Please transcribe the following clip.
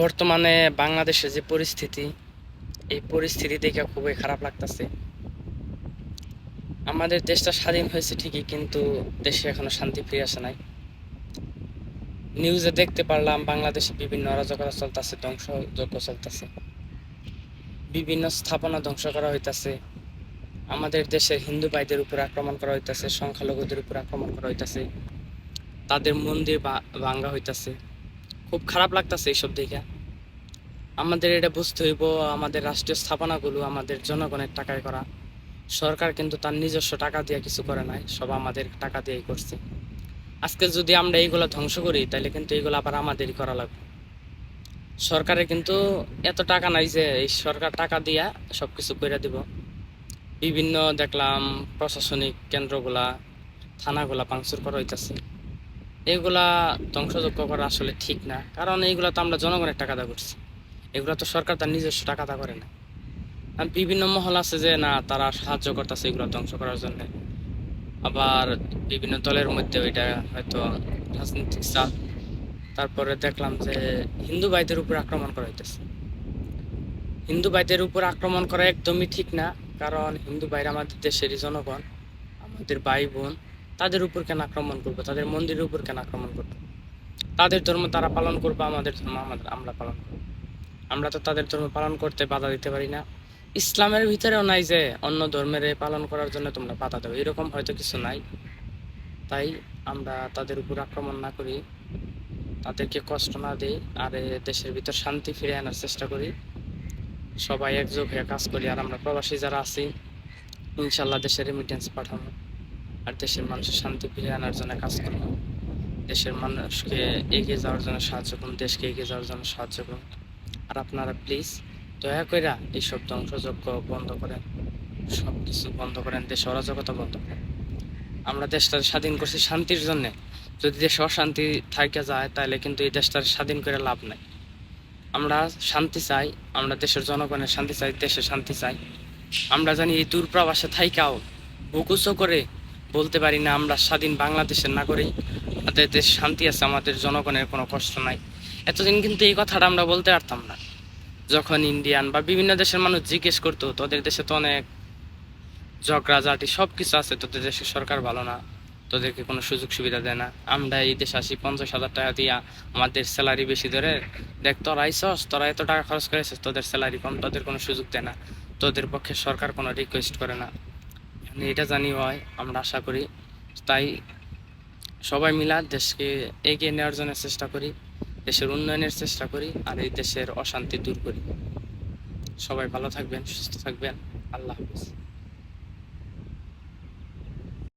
বর্তমানে বাংলাদেশে যে পরিস্থিতি, এই পরিস্থিতি দেখে খুবই খারাপ লাগতেছে। আমাদের দেশটা স্বাধীন হয়েছে ঠিকই, কিন্তু দেশে এখনও শান্তি ফিরে আসে নাই। নিউজে দেখতে পারলাম, বাংলাদেশে বিভিন্ন অরাজকতা চলতেছে, ধ্বংসযজ্ঞ চলতেছে। বিভিন্ন স্থাপনা ধ্বংস করা হইতাছে। আমাদের দেশের হিন্দু ভাইদের উপর আক্রমণ করা হইতাছে, সংখ্যালঘুদের উপর আক্রমণ করা হইতাছে। তাদের মন্দির ভাঙ্গা হইতাছে। খুব খারাপ লাগতেছে এইসব দেখে। আমাদের এটা বুঝতে হইব, আমাদের রাষ্ট্রীয় স্থাপনাগুলো আমাদের জনগণের টাকায় করা। সরকার কিন্তু তার নিজস্ব টাকা দিয়ে কিছু করে নাই, সব আমাদের টাকা দিয়েই করছে। আজকে যদি আমরা এইগুলো ধ্বংস করি, তাহলে কিন্তু এইগুলো আবার আমাদেরই করা লাগবে। সরকারে কিন্তু এত টাকা নাই যে এই সরকার টাকা দিয়া সব কিছু করে দিব। বিভিন্ন দেখলাম প্রশাসনিক কেন্দ্রগুলা, থানাগুলা ভাঙচুর করা হইতাছে। এগুলা ধ্বংসযোগ্য করা আসলে ঠিক না। কারণ এইগুলা তো আমরা জনগণের টাকা দা করছি। এগুলা তো সরকার তার নিজস্ব টাকা দা করে না। বিভিন্ন মহল আছে যে, না, তারা সাহায্য করতেছে এগুলো ধ্বংস করার জন্য। আবার বিভিন্ন দলের মধ্যে ওইটা হয়তো রাজনৈতিক চাপ। তারপরে দেখলাম যে, হিন্দু ভাইদের উপর আক্রমণ করা হইতেছে। হিন্দু ভাইদের উপর আক্রমণ করা একদমই ঠিক না। কারণ হিন্দু ভাইরা আমাদের দেশেরই জনগণ। আমাদের ভাই বোন। তাদের উপর কেন আক্রমণ করব? তাদের মন্দিরের উপর কেন আক্রমণ করব? তাদের ধর্ম তারা পালন করবে, আমাদের ধর্ম আমাদের, আমরা পালন করব। আমরা তো তাদের ধর্ম পালন করতে বাধা দিতে পারি না। ইসলামের ভিতরেও নাই যে অন্য ধর্মের পালন করার জন্য তোমরা বাধা দেবে। এরকম হয়তো কিছু নাই। তাই আমরা তাদের উপর আক্রমণ না করি। তাদেরকে কষ্ট না দিই। আর দেশের ভিতর শান্তি ফিরে আনার চেষ্টা করি। সবাই একযোগ হয়ে কাজ করি। আর আমরা প্রবাসী যারা আছি, ইনশাল্লাহ দেশের রেমিটেন্স পাঠাবো। আর দেশের মানুষের শান্তি ফিরে আনার জন্য কাজ করব। দেশের মানুষকে এগিয়ে যাওয়ার জন্য সাহায্য করুন, দেশকে এগিয়ে যাওয়ার জন্য সাহায্য করুন। আর আপনারা প্লিজ দয়া করে এইসব ধ্বংসযজ্ঞ বন্ধ করেন। সব কিছু বন্ধ করেন, দেশে অরাজকতা বন্ধ করেন। আমরা দেশটা স্বাধীন করছি শান্তির জন্যে। যদি দেশে অশান্তি থাইকে যায় তাহলে কিন্তু এই দেশটার স্বাধীন করে লাভ নাই। আমরা শান্তি চাই, আমরা দেশের জনগণের শান্তি চাই দেশে শান্তি চাই। আমরা জানি এই দূরপ্রবাসে থাইকাও বুকুচো করে বলতে পারি না, আমরা স্বাধীন বাংলাদেশের নাগরিক। আমাদের দেশ শান্তি আছে, আমাদের জনগণের কোনো কষ্ট নাই। এতদিন কিন্তু এই কথাটা আমরা বলতে পারতাম না। যখন ইন্ডিয়ান বা বিভিন্ন দেশের মানুষ জিজ্ঞেস করতো, তোদের দেশে তো অনেক ঝগড়াঝাটি সব কিছু আছে, তোদের দেশের সরকার ভালো না, তোদেরকে কোনো সুযোগ সুবিধা দেয় না। আমরা এই দেশে আসি, পঞ্চাশ হাজার টাকা দিয়া আমাদের স্যালারি বেশি ধরে, দেখ, তোরা আইসস, তোরা এত টাকা খরচ করেছিস, তোদের স্যালারি কম, তোদের কোনো সুযোগ দেয় না। তোদের পক্ষে সরকার কোনো রিকোয়েস্ট করে না। এটা জানি হয়, আমরা আশা করি। তাই সবাই মিলা দেশকে এগিয়ে নেওয়ার জন্য চেষ্টা করি, দেশের উন্নয়নের চেষ্টা করি, আর এই দেশের অশান্তি দূর করি। সবাই ভালো থাকবেন, সুস্থ থাকবেন। আল্লাহ হাফিজ।